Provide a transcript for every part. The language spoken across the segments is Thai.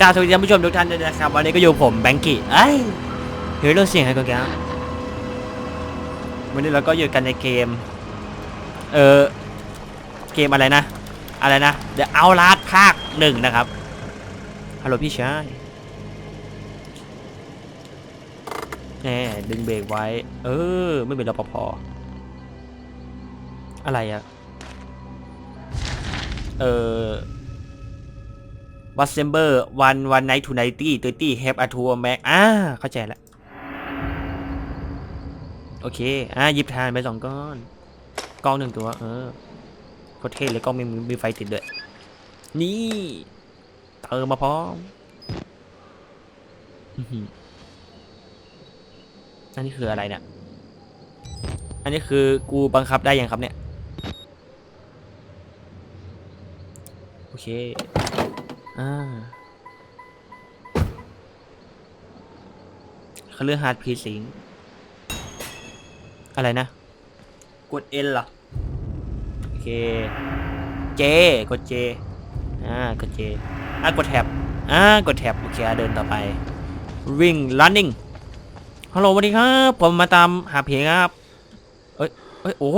กราสวัสดีท่านผู้ชมทุกท่านด้วยนะครับวันนี้ก็อยู่ผมแบงกี้เอ้ยเฮ้ยเราเสียงอะไรกันแกวันนี้เราก็อยู่กันในเกม เออเกมอะไรนะ อะไรนะ The Outlast ภาคหนึ่งนะครับฮัลโหลพี่ชายแหมดึงเบรกไว้ เออ ไม่เป็นรปภอะไรอะเออ วัตเซมเบอร์วันวันไนท์ทูไนตี้เตอร์ตี้เฮปอะทัวแม็กอ่าเข้าใจแล้วโอเค อ่าหยิบทานไปสองก้อนกล้องหนึ่งตัว เออโคตรเท่เลยกล้องมีมีไฟติดด้วย นี่เติมมาพร้อมอื้มอันนี้คืออะไรเนี่ย อันนี้คือกูบังคับได้ยังครับเนี่ย โอเค อ่าเขาเลือกฮาร์ดพีสิงอะไรนะ กด N เหรอ โอเค J กด J อ่า กด J อ่ากดแท็บ อ่า กดแท็บ โอเคอะเดินต่อไป วิ่ง running ฮัลโหลสวัสดีครับ ผมมาตามหาเพลงครับ เอ้ยเอ้ย โอ้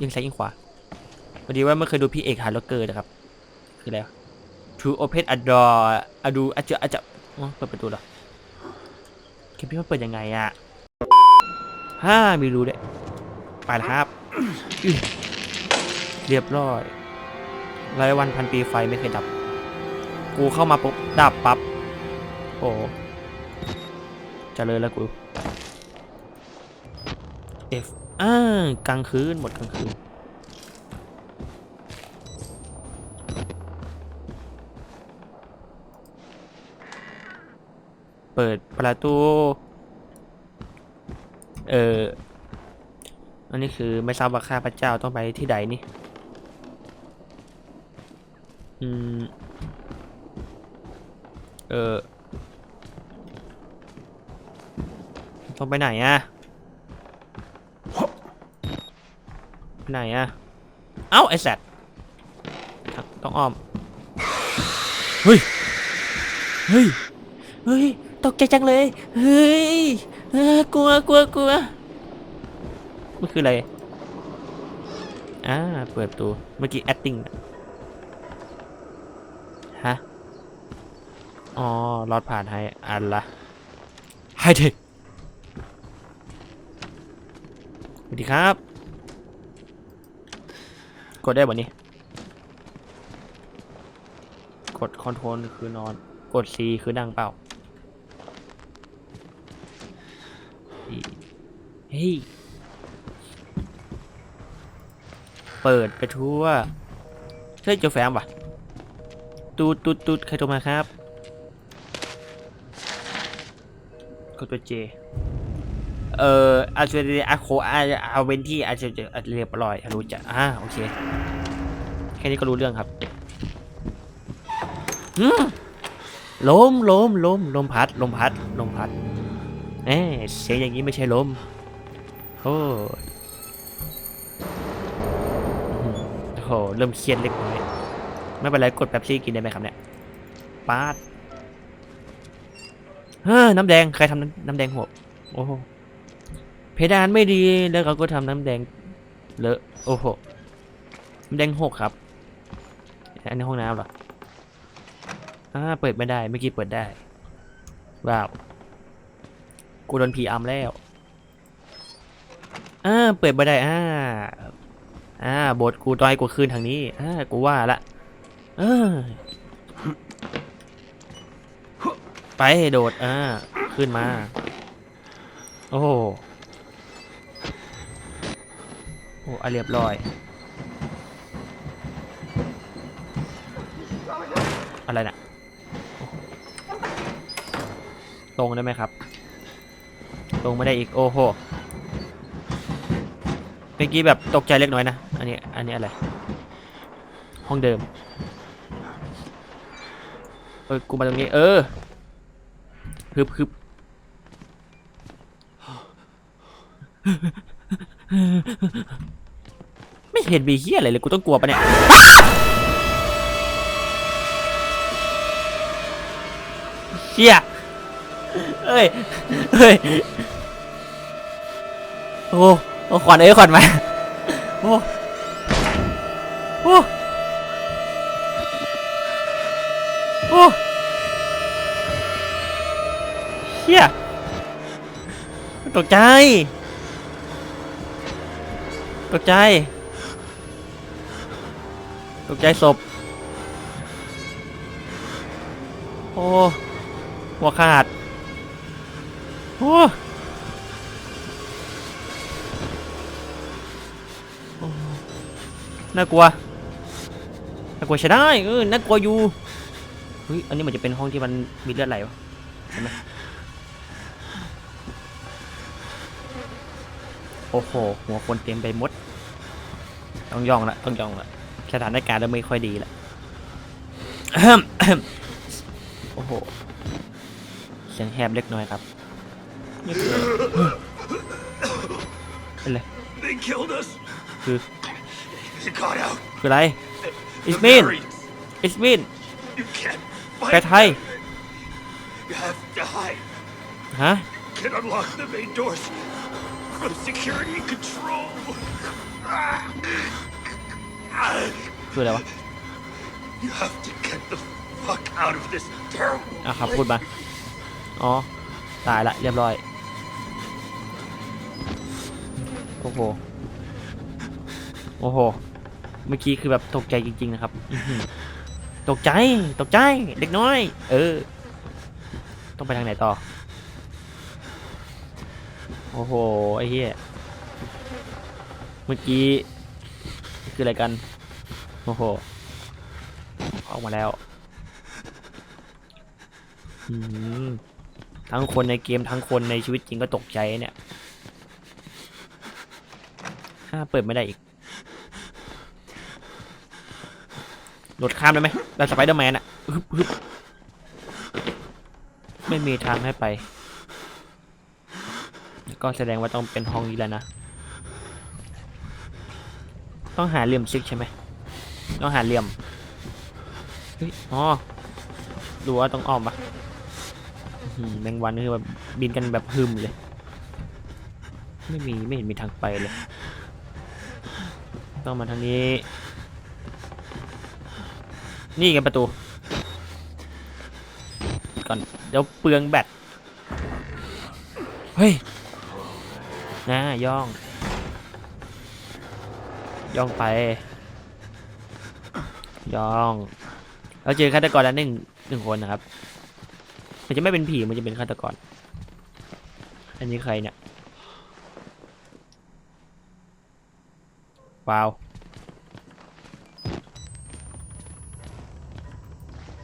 ยิงซ้ายยิงขวาพอดีว่าไม่เคยดูพี่เอกฮาร์ล็อกเกอร์นะครับ คืออะไรวะ to open a door อะดูอาจจะอาจจะเปิดประตูเหรอเกมพี่มันเปิดยังไงอะฮ่ามีรูด้วยไปแล้วครับ เรียบร้อยร้อยวันพันปีไฟไม่เคยดับ กูเข้ามาปุ๊บดับปั๊บโอ้จะเลยแล้วกู F อ่ากลางคืนหมดกลางคืน เปิดประตู เอออันนี้คือไม่ทราบว่าข้าพเจ้าต้องไปที่ใดนี่ อืม เออ ต้องไปไหนอะไปไหนอะเอ้าไอแซดต้องอ้อม เฮ้ย เฮ้ย เฮ้ย ตกใจจังเลย เฮ้ยเออกลัวกลัวกลัวมันคืออะไร อ่า เปิดประตูเมื่อกี้ acting น่ะฮะ อ๋อรอดผ่านให้ อันละไฮเทคสวัสดีครับ กดได้บ่นี้ กดคอนโทรลคือนอน กด C คือดังเปล่า เฮ้ย เปิดไปทั่วเฮ้ยเจอแฟมว่ะตูดตูดตูดใครโทรมาครับกดตัวเจ เอ่ออาชูเดอาโคอาอาเวนที่อาจะจะเรียบร้อยรู้จักอ่าโอเค แค่นี้ก็รู้เรื่องครับอืมลมลมลมลมพัด ลมพัด ลมพัด เอ๊เสียงอย่างนี้ไม่ใช่ลมโอ้โอ้โห เริ่มเครียดเล็กน้อย ไม่เป็นไรกดแป๊บซี่กินได้ไหมครับเนี่ยปาดเฮ้อน้ำแดง ใครทำน้ำน้ำแดงหกโอ้โห เพดานไม่ดี แล้วเขาก็ทำน้ำแดงเลอะ โอ้โห น้ำแดงหกครับ อันนี้ห้องน้ำเหรออ่าเปิดไม่ได้ เมื่อกี้เปิดได้ ว้าว กูโดนผีอำแล้วอ่าเปิดไม่ได้อ่าอ่าบทกูตอนให้กูคืนทางนี้อ่ากูว่าละเออไปโดดอ่าขึ้นมา โอ้โหโอ้อะเรียบร้อย อะไรน่ะโอ้ลงได้ไหมครับ ลงไม่ได้อีกโอ้โหเมื่อกี้แบบตกใจเล็กน้อยนะ อันนี้ อันนี้อะไร ห้องเดิม เออ กูมาตรงนี้ เออฮึบฮึบไม่เห็นมีเฮียอะไรเลย กูต้องกลัวปะเนี่ยเชี่ยเอ้ย เอ้ย โอ้โอ้ขวัญเอ้ยขวัญมาโอ้โอ้โอ้เชี่ยตกใจ ตกใจ ตกใจศพ โอ้หัวขาด โอ้โอ้ น่ากลัว น่ากลัวใช่ได้เออน่ากลัวอยู่ เฮ้ย อันนี้มันจะเป็นห้องที่มันมีเลือดไหลวะใช่ไหมโอ้โห หัวคนเต็มไปหมด ต้องย่องละ ต้องย่องละ สถานการณ์เริ่มไม่ค่อยดีละโอ้โห เสียงแหบเล็กน้อยครับนี่คืออะไรเป็นไร They killed us. คือ You got out. คืออะไรอิสมิน Buried. อิสมิน You can't แปล fight. ไทย You have to hide. ฮะ Can unlock the main doors from security control. คืออะไรวะ You have to get the fuck out of this terrible อะครับพูดมา อ๋อ ตายละเรียบร้อย โอ้โห โอ้โห เมื่อกี้คือแบบตกใจจริงๆนะครับอื้อหือตกใจ ตกใจ เด็กน้อย เออ ต้องไปทางไหนต่อ โอ้โห ไอ้เหี้ย เมื่อกี้ คืออะไรกัน โอ้โห ออกมาแล้วอืมทั้งคนในเกมทั้งคนในชีวิตจริงก็ตกใจเนี่ยถ้าเปิดไม่ได้อีก โดดข้ามได้ไหมแบบสไปเดอร์แมนอะฮึบฮึบไม่มีทางให้ไป ก็แสดงว่าต้องเป็นห้องนี้แล้วนะ ต้องหาเหลี่ยมซิกใช่ไหมต้องหาเหลี่ยมเฮ้ยอ๋อดูว่าต้องอ้อมปะแมงวันคือแบบบินกันแบบฮึมเลย ไม่มีไม่เห็นมีทางไปเลย ต้องมาทางนี้ นี่กันประตู ก่อน เดี๋ยวเปลืองแบต เฮ้ยนะย่อง ย่องไป ย่อง เราเจอฆาตกรแล้วหนึ่งหนึ่งคนนะครับ มันจะไม่เป็นผี มันจะเป็นฆาตกร อันนี้ใครเนี่ย ว้าว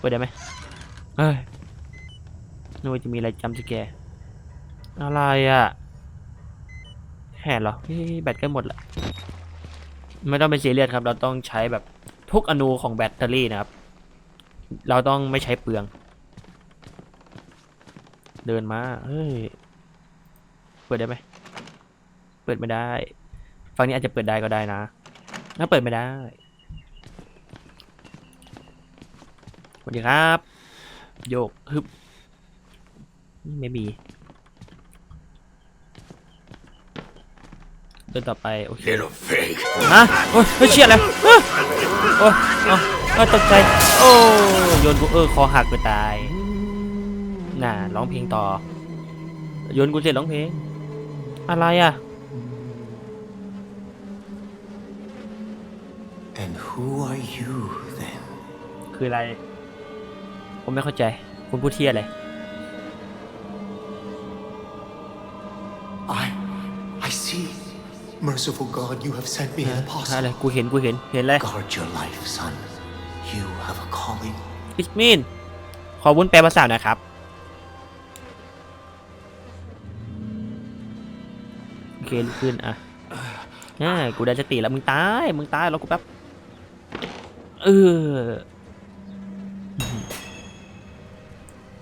ดได้ไหมเฮ้ยนึกว่าจะมีอะไรจำสแกอะไรอะแห่เหรอแบตใกล้หมดละไม่ต้องเป็นซีเรียสครับ เราต้องใช้แบบทุกอนูของแบตเตอรี่นะครับ เราต้องไม่ใช้เปลือง เดินมาเฮ้ยเปิดได้ไหมเปิดไม่ได้ ฝั่งนี้อาจจะเปิดได้ก็ได้นะ ถ้าเปิดไม่ได้ ส วัสดีครับ โยกฮึบไม่มีเดินต่อไป โอเค Little pig. ฮะโอ้ยเฮ้ยเชี่ยแล้วเอ้ยโอ้ยเอ้าเอ้ยตกใจ โอ้โยนกูเออคอหักไปตาย น่ะร้องเพลงต่อ โยนกูเสร็จร้องเพลง อะไรอะ And who are you then? คืออะไร ผมไม่เข้าใจ คุณพูดเที่ยอะไร I, I see. Merciful God, you have sent me an อะไร apostle. กูเห็นกูเห็นเห็นเลย Guard your life, son. You have a calling. อิสมินขอวุ้นแปลภาษาหนะครับ โอเคลุกขึ้นอะอ่ากูได้สติแล้วมึงตาย มึงตายรอกูแป๊บ เออ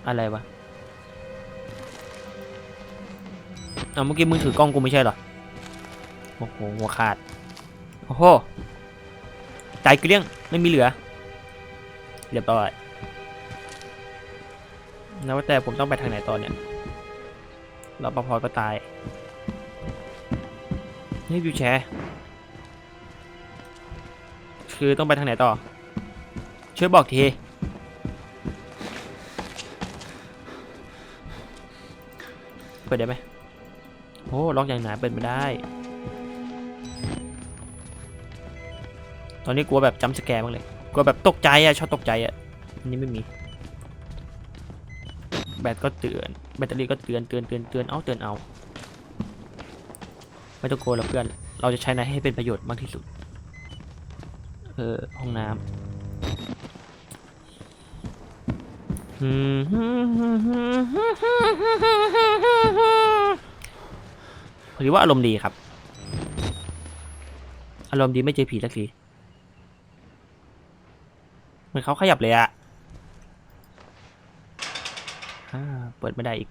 อะไรวะเอาเมื่อกี้มึงถือกล้องกูไม่ใช่เหรอ โอ้โหหัวขาด โอ้โหตายเกลี้ยงไม่มีเหลือ เรียบร้อย แล้วแต่ผมต้องไปทางไหนต่อเนี่ยเราปภก็ตายนี่วิวแชร์ คือต้องไปทางไหนต่อ ช่วยบอกที เปิดได้ไหมโอ้ล็อกอย่างหนาเปิดไม่ได้ ตอนนี้กลัวแบบจำสแกร์มากเลยกลัวแบบตกใจอะชอบตกใจอะอันนี้ไม่มี แบตก็เตือน แบตเตอรี่ก็เตือนเตือนเตือนเตือนเอาเตือนเอาไม่ต้องกลัวหรอกเพื่อน เราจะใช้นายให้เป็นประโยชน์มากที่สุด เออห้องน้ำ อืมหรือว่าอารมณ์ดีครับ อารมณ์ดีไม่เจอผีสักทีเหมือนเขาขยับเลยอะเปิดไม่ได้อีก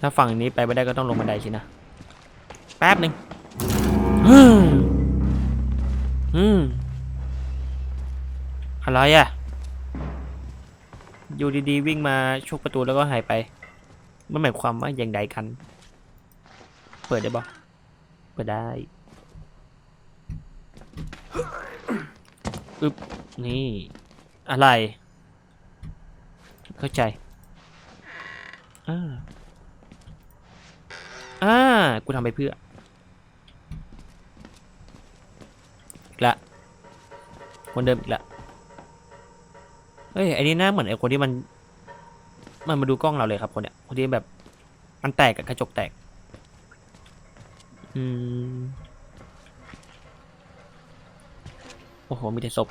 ถ้าฝั่งนี้ไปไม่ได้ก็ต้องลงบันไดสินะ แป๊บหนึ่งอืมอืมอะไรอะ อยู่ดีๆวิ่งมาชกประตูแล้วก็หายไป มันหมายความว่าอย่างใดกัน เปิดได้ปะเปิดได้อึบนี่ อะไร เข้าใจ อ่า อ่า กูทำไปเพื่อละคนเดิมอีกละ เฮ้ยไอ้นี่หน้าเหมือนไอ้คนที่มัน มันมาดูกล้องเราเลยครับคนเนี้ยคนที่แบบมันแตกกับกระจกแตก อืม โอ้โห มีแต่ศพ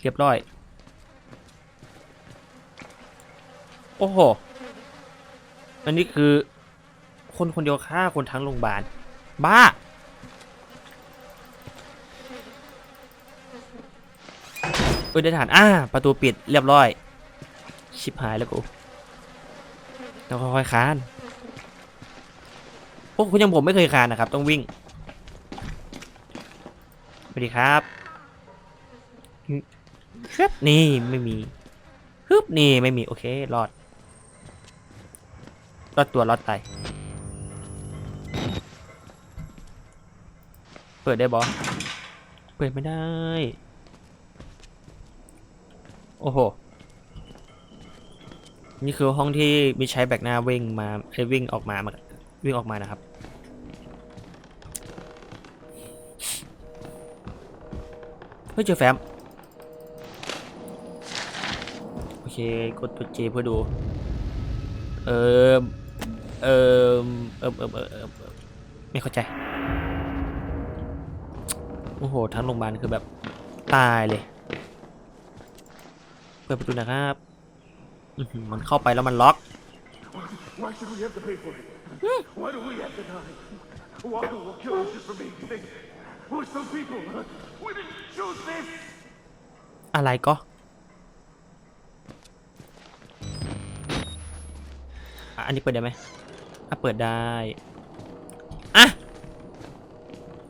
เรียบร้อย โอ้โห อันนี้คือ คนคนเดียวฆ่าคนทั้งโรงพยาบาล บ้า อ้ยได้ฐานอ่าประตูปิดเรียบร้อย ชิบหายแล้วกูต้องค่อยๆคานพวกคุณยังผมไม่เคยคานนะครับ ต้องวิ่งสวัสดีครับฮึบนี่ไม่มีฮึบนี่ไม่มีโอเครอดรอดตัวรอดตายเปิดได้บอเปิดไม่ได้ โอ้โห นี่คือห้องที่มีใช้แบกหน้าวิ่งมาเอ้วิ่งออกมามาวิ่งออกมานะครับ เฮ้ยเจอแฟ้ม โอเค กดตัวเจเพื่อดู เออเออเออเออเออเออไม่เข้าใจ โอ้โห ทั้งโรงพยาบาลคือแบบตายเลย เปิดประตูนะครับมันเข้าไปแล้วมันล็อกอะไรก็อันนี้เปิดได้ไหมอะเปิดได้อะ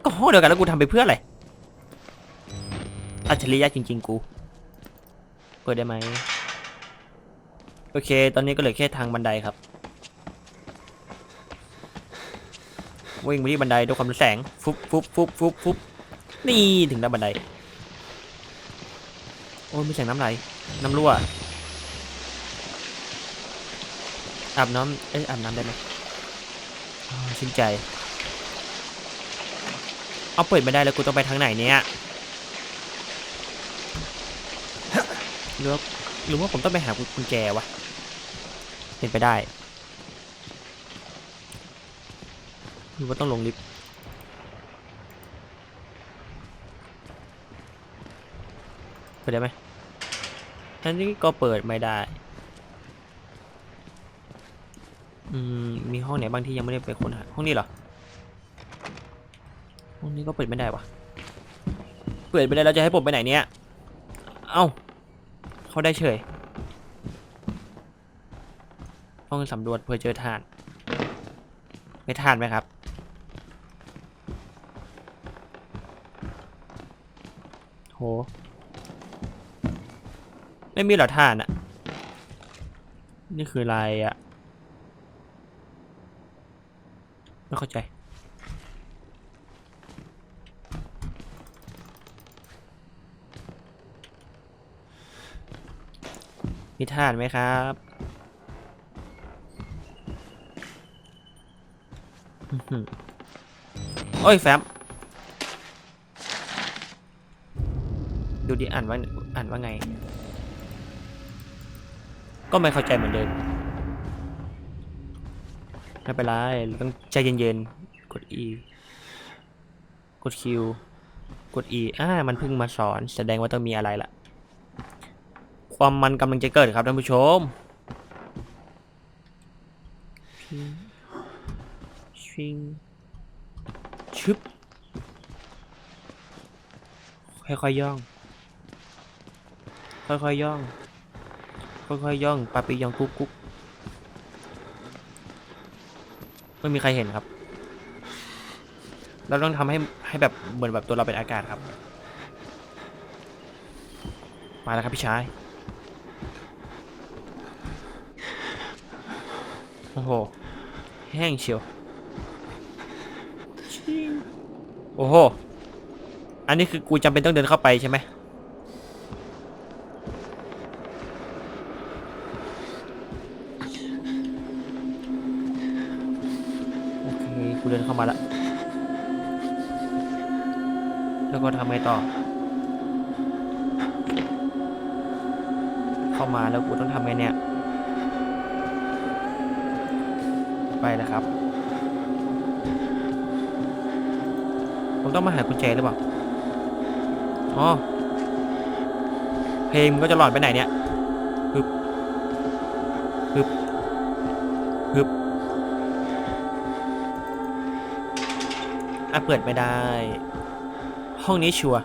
ก็ห้องเดียวกันแล้วกูทำไปเพื่ออะไรอัจฉริยะจริง ๆ กู เปิดได้ไหมโอเค ตอนนี้ก็เหลือแค่ทางบันไดครับ วิ่งไปที่บันไดด้วยความแสง ฟุบฟุบฟุบฟุบฟุบนี่ถึงด้านบันได โอ้ยมีเสียงน้ำไหล น้ำรั่ว อาบน้ำเอ้ยอาบน้ำได้ไหมชื่นใจ เอาเปิดไม่ได้แล้วกูต้องไปทางไหนเนี่ย หรือว่าหรือว่าผมต้องไปหากุญแจวะ เป็นไปได้ หรือว่าต้องลงลิฟต์เปิดได้ไหมอันนี้ก็เปิดไม่ได้ อืม มีห้องไหนบ้างที่ยังไม่ได้ไปค้นหา ห้องนี้เหรอ ห้องนี้ก็เปิดไม่ได้วะเปิดไม่ได้แล้วจะให้ผมไปไหนเนี่ย เอ้า เขาได้เฉยห้องสำรวจเพื่อเจอทาน ไม่ทานไหมครับ โห ไม่มีหรอท่านอะนี่คืออะไรอะไม่เข้าใจ มีท่านไหมครับโอ้ยแฟมดูดิอ่านว่าอ่านว่าไง ก็ไม่เข้าใจเหมือนเดิมไม่เป็นไรเราต้องใจเย็นๆ กด E กด Q กด E อ่า มันเพิ่งมาสอน แสดงว่าต้องมีอะไรละ ความมันกำลังจะเกิดครับท่านผู้ชมชิงชึบค่อยๆย่อง ค่อยๆย่อง ค่อยๆย่องปาปีย่องกุ๊กกุ๊กไม่มีใครเห็นครับ เราต้องทำให้ให้แบบเหมือนแบบตัวเราเป็นอากาศครับ มาแล้วครับพี่ชาย โอ้โห แห้งเชียวชิงโอ้โห อันนี้คือกูจำเป็นต้องเดินเข้าไปใช่ไหมโอเค กูเดินเข้ามาแล้วแล้วก็ทำไงต่อ เข้ามาแล้วกูต้องทำไงเนี่ย ไปแล้วครับ ผมต้องมาหากุญแจหรือเปล่าอ๋อเพลงมันก็จะหลอนไปไหนเนี่ยฮึบฮึบฮึบอะเปิดไม่ได้ ห้องนี้ชัวร์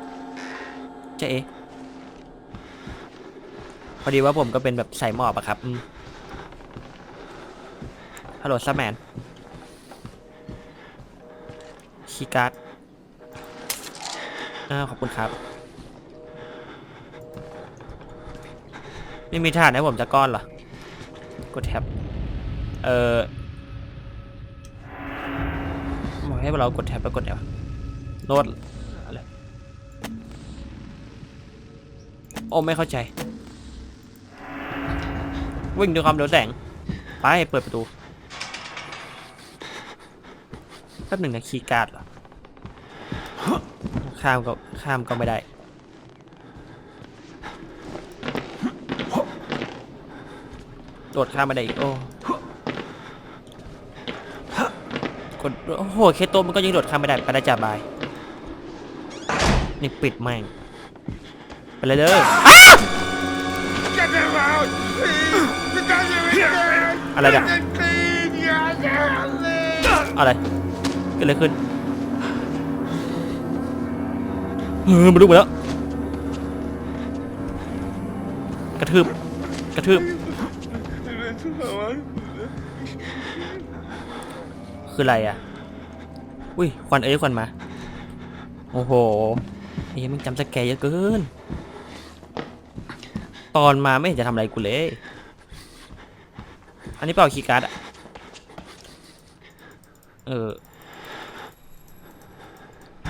เจ๊เอะพอดีว่าผมก็เป็นแบบใส่หมอบอะครับอืม ฮัลโหลซับแมนคีย์การ์ดอ้าวขอบคุณครับ ไม่มีฐานให้ผมจะก้อนเหรอ กดแท็บ เออบอกให้เรากดแท็บแล้วกดแท็บโน้ตอะไรโอ้ไม่เข้าใจ วิ่งด้วยความเร็วแสง ไป เปิดประตู แป๊บหนึ่งนะคีย์การ์ดเหรอ ข้ามก็ข้ามก็ไม่ได้ โดดข้ามไม่ได้อีกโอ้กดโอ้โหเคโตมันก็ยังโดดข้ามไม่ได้ไปได้จ่าบาย นี่ปิดแม่งไปเลยเด้อ Get him out! Please! The guys are in there! อะไรเนี่ย Please! Yeah, อะไรเกิดอะไรขึ้นเออมาดูมาแล้ว กระทืบ กระทืบ คืออะไรอะ อุ้ย ควันเอ้ยควันมา โอ้โหไอ้ยมันจำสแกเยอะเกิน ตอนมาไม่เห็นจะทำอะไรกูเลย อันนี้เปล่าคีย์การ์ดอะเออ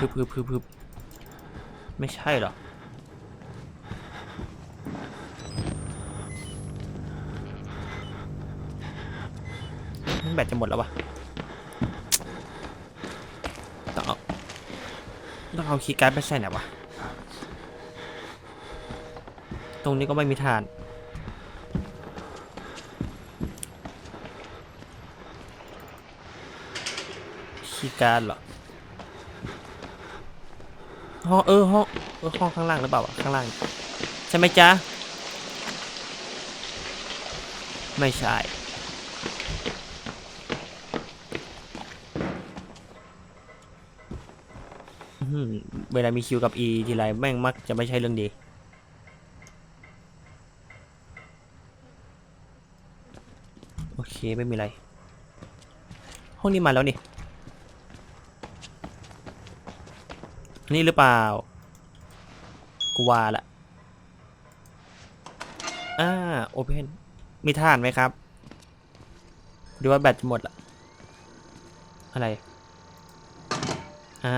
พึบพึบพึบพึบไม่ใช่หรอ แบตจะหมดแล้ววะต้องเอาต้องเอาคีย์การ์ดไปใส่ไหนวะ ตรงนี้ก็ไม่มีฐานคีย์การ์ดเหรอ ห้องเออห้องเออห้องข้างล่างหรือเปล่าข้างล่างใช่ไหมจ๊ะไม่ใช่เวลามีคิวกับ E ทีไรแม่งมักจะไม่ใช่เรื่องดี โอเค ไม่มีอะไร ห้องนี้มาแล้วนี่ นี่หรือเปล่า กูว่าละอ่าโอเพนมีท่านไหมครับหรือว่าแบตจะหมดละอะไร อ่า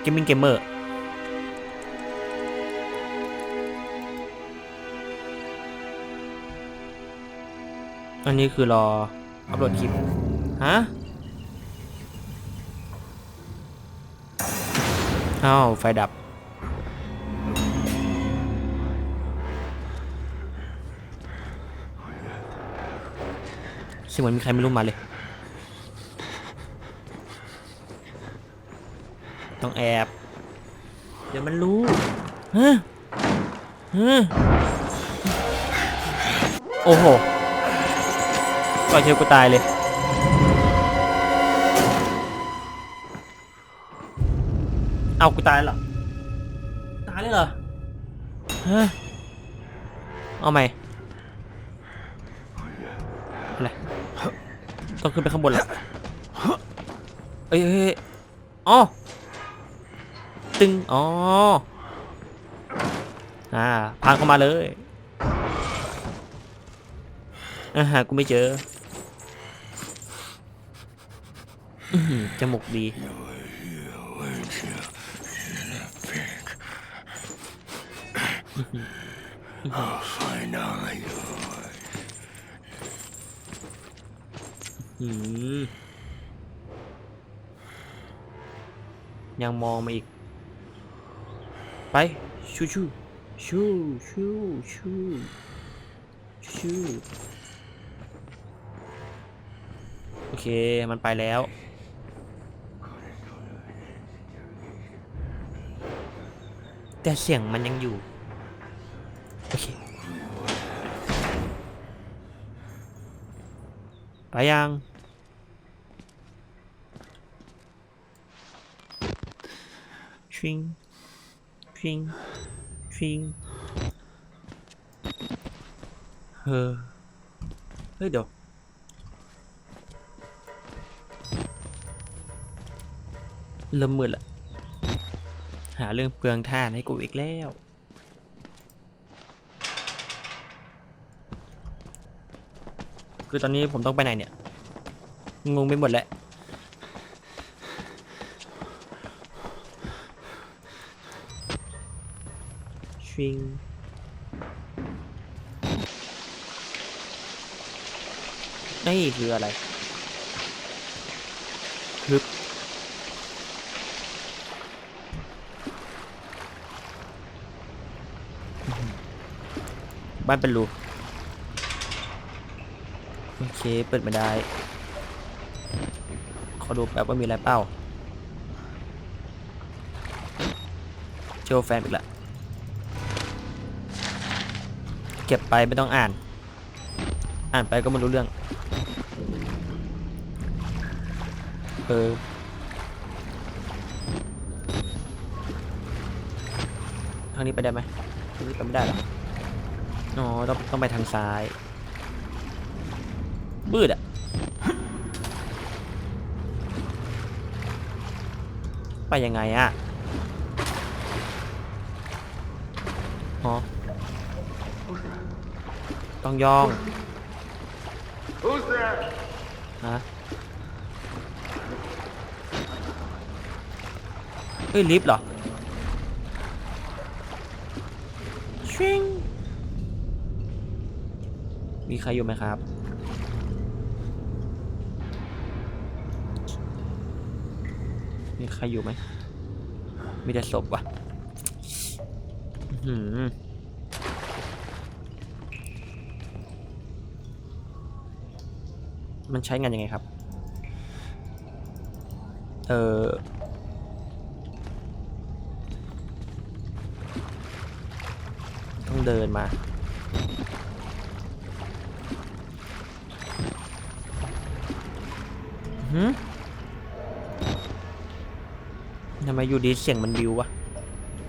เกมมิ่งเกมเมอร์อันนี้คือรออัปโหลดคลิป ฮะ อ้าวไฟดับ เสียงเหมือนมีใครไม่รู้มาเลย ต้องแอบ เดี๋ยวมันรู้ฮะฮะโอ้โหก่อเชียวกูตายเลย เอากูตายเหรอ ตายเลยเหรอฮะเอาใหม่อะไรต้องขึ้นไปข้างบนเหรอเอ้ยเอ้ยอ๋อตึง อ๋อ อ่าพังเข้ามาเลยอาหากูไม่เจอจมูกดี อืมยังมองมาอีก ไปชูชูชูชูชูชูโอเคมันไปแล้วแต่เสียงมันยังอยู่ ไปยัง ชิง ชิง ชิง เฮ้อเฮ้ยเดี๋ยวเริ่มมืดละ หาเรื่องเปลืองท่านให้กูอีกแล้ว คือตอนนี้ผมต้องไปไหนเนี่ย งงไปหมดแหล้วชิง นี่คืออะไรฮึบบ้านเป็นรู โอเค เปิดไม่ได้ ขอดูแป๊บว่ามีอะไรเป้าเจอแฟนอีกละ เก็บไปไม่ต้องอ่าน อ่านไปก็ไม่รู้เรื่อง เออทางนี้ไปได้ไหมทางนี้ไปไม่ได้หรอ อ๋อ ต้องต้องไปทางซ้าย บืดอะไปยังไงอะอ๋อต้องยอง Who's there? ฮะเฮ้ยลิฟต์เหรอชิงมีใครอยู่ไหมครับ ใครอยู่ไหมมีแต่ศพว่ะหือมันใช้งานยังไงครับ เออต้องเดินมา หืม ทำไมอยู่ดีเสียงมันบิววะ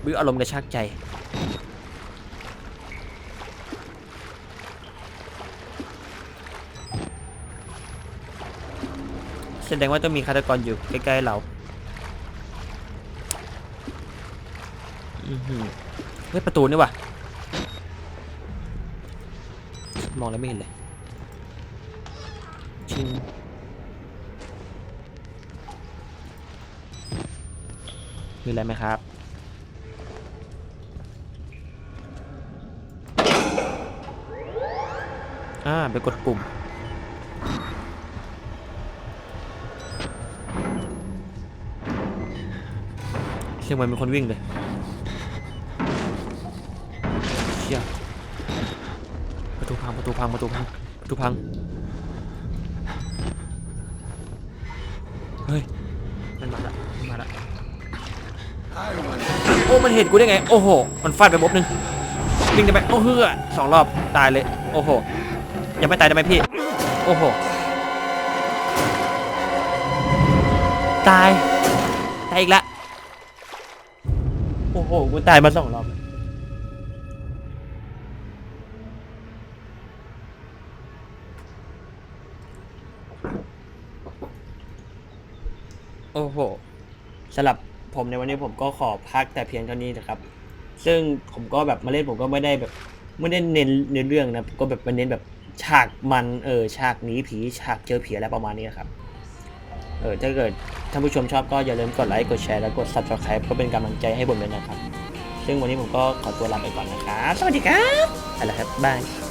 บิวอารมณ์กระชากใจ แสดงว่าต้องมีฆาตกรอยู่ใกล้ๆเราอือหือเฮ้ยประตูนี่วะมองแล้วไม่เห็นเลยชิง มีอะไรไหมครับ อ่า ไปกดปุ่มเชียงใหม่มีคนวิ่งเลยเชี่ยประตูพังประตูพังประตูพังประตูพัง เฮ้ย มันมาละมันมาละ โอ้มันเห็นกูได้ไง โอ้โห มันฟาดไปบบนึงวิ่งได้ไมโอ้เฮือสองรอบตายเลย โอ้โห ยังไม่ตายได้ไหมพี่ โอ้โห ตาย ตายอีกละโอ้โห กูตายมาสองรอบโอ้โหสำหรับ ผมในวันนี้ผมก็ขอพักแต่เพียงเท่านี้นะครับ ซึ่งผมก็แบบมาเล่นผมก็ไม่ได้แบบไม่ได้เน้นเนื้อเรื่องนะก็แบบมาเน้นแบบฉากมันเออฉากหนีผีฉากเจอผีอะไรประมาณนี้ครับเออถ้าเกิดท่านผู้ชมชอบก็อย่าลืมกดไลค์กดแชร์และกด subscribe เพื่อเป็นกำลังใจให้ผมด้วยนะครับ ซึ่งวันนี้ผมก็ขอตัวลาไปก่อนนะครับ สวัสดีครับไปแล้วครับบาย